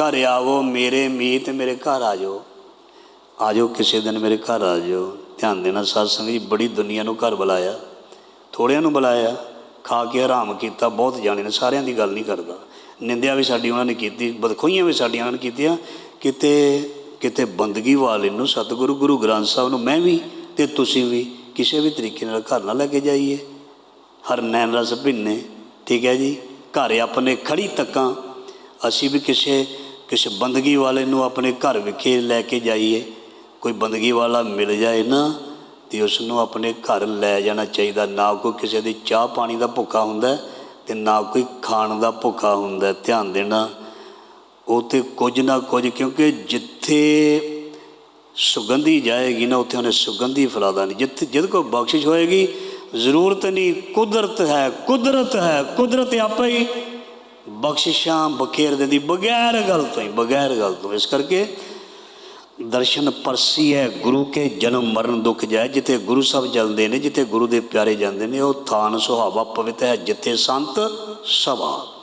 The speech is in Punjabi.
ਘਰ ਆਵੋ, ਮੇਰੇ ਮੀਤ ਮੇਰੇ ਘਰ ਆ ਜਾਓ ਆ ਜਾਓ ਕਿਸੇ ਦਿਨ ਮੇਰੇ ਘਰ ਆ ਜਾਓ ਧਿਆਨ ਦੇਣਾ ਸਾਧ ਸੰਗਤ ਜੀ, ਬੜੀ ਦੁਨੀਆ ਨੂੰ ਘਰ ਬੁਲਾਇਆ। ਥੋੜਿਆਂ ਨੂੰ ਬੁਲਾਇਆ, ਖਾ ਕੇ ਆਰਾਮ ਕੀਤਾ, ਬਹੁਤ ਜਾਣੇ ਨੇ, ਸਾਰਿਆਂ ਦੀ ਗੱਲ ਨਹੀਂ ਕਰਦਾ। ਨਿੰਦਿਆ ਵੀ ਸਾਡੀ ਉਹਨਾਂ ਨੇ ਕੀਤੀ, ਬਦਖੋਈਆਂ ਵੀ ਸਾਡੀਆਂ ਉਹਨਾਂ ਨੇ ਕੀਤੀਆਂ। ਕਿਤੇ ਕਿਤੇ ਬੰਦਗੀ ਵਾਲੇ ਨੂੰ ਸਤਿਗੁਰੂ, ਗੁਰੂ ਗ੍ਰੰਥ ਸਾਹਿਬ ਨੂੰ, ਮੈਂ ਵੀ ਤੇ ਤੁਸੀਂ ਵੀ ਕਿਸੇ ਵੀ ਤਰੀਕੇ ਨਾਲ ਘਰ ਨਾ ਲੈ ਕੇ ਜਾਈਏ। ਹਰ ਨੈਣ ਰਸ ਭਿੰਨੇ, ਠੀਕ ਹੈ ਜੀ? ਘਰ ਆਪਣੇ ਖੜੀ ਤੱਕਾਂ, ਅਸੀਂ ਵੀ ਕਿਸੇ ਕਿਸੇ ਬੰਦਗੀ ਵਾਲੇ ਨੂੰ ਆਪਣੇ ਘਰ ਵਿਖੇ ਲੈ ਕੇ ਜਾਈਏ? ਕੋਈ ਬੰਦਗੀ ਵਾਲਾ ਮਿਲ ਜਾਏ ਨਾ, ਤੇ ਉਸ ਨੂੰ ਆਪਣੇ ਘਰ ਲੈ ਜਾਣਾ ਚਾਹੀਦਾ। ਨਾ ਕੋਈ ਕਿਸੇ ਦੀ ਚਾਹ ਪਾਣੀ ਦਾ ਭੁੱਖਾ ਹੁੰਦਾ ਹੈ, ਤੇ ਨਾ ਕੋਈ ਖਾਣ ਦਾ ਭੁੱਖਾ ਹੁੰਦਾ ਧਿਆਨ ਦੇਣਾ, ਉਹ ਤੇ ਕੁਝ ਨਾ ਕੁਝ, ਕਿਉਂਕਿ ਜਿੱਥੇ ਸੁਗੰਧੀ ਜਾਏਗੀ ਨਾ, ਉੱਥੇ ਉਹਨੇ ਸੁਗੰਧੀ ਫੈਲਾਦਾ ਨਹੀਂ ਜਿੱਥੇ, ਜਿਹਦੇ ਕੋਲ ਬਖਸ਼ਿਸ਼ ਹੋਏਗੀ, ਜ਼ਰੂਰਤ ਨਹੀਂ, ਕੁਦਰਤ ਹੈ ਕੁਦਰਤ ਹੈ, ਕੁਦਰਤ ਆਪੇ ਹੀ ਬਖਸ਼ਿਸ਼ਾਂ ਬਖੇਰ ਦਿੰਦੀ, ਬਗੈਰ ਗੱਲ ਤੋਂ ਹੀ, ਬਗੈਰ ਗੱਲ ਤੋਂ। ਇਸ ਕਰਕੇ ਦਰਸ਼ਨ ਪਰਸੀ ਹੈ, ਗੁਰੂ ਕੇ ਜਨਮ ਮਰਨ ਦੁੱਖ ਜਾਇ ਜਿੱਥੇ ਗੁਰੂ ਸਾਹਿਬ ਜਲਦੇ ਨੇ, ਜਿੱਥੇ ਗੁਰੂ ਦੇ ਪਿਆਰੇ ਜਾਂਦੇ ਨੇ, ਉਹ ਥਾਨ ਸੁਹਾਵਾ ਪਵਿੱਤ ਹੈ, ਜਿੱਥੇ ਸੰਤ ਸਭਾ।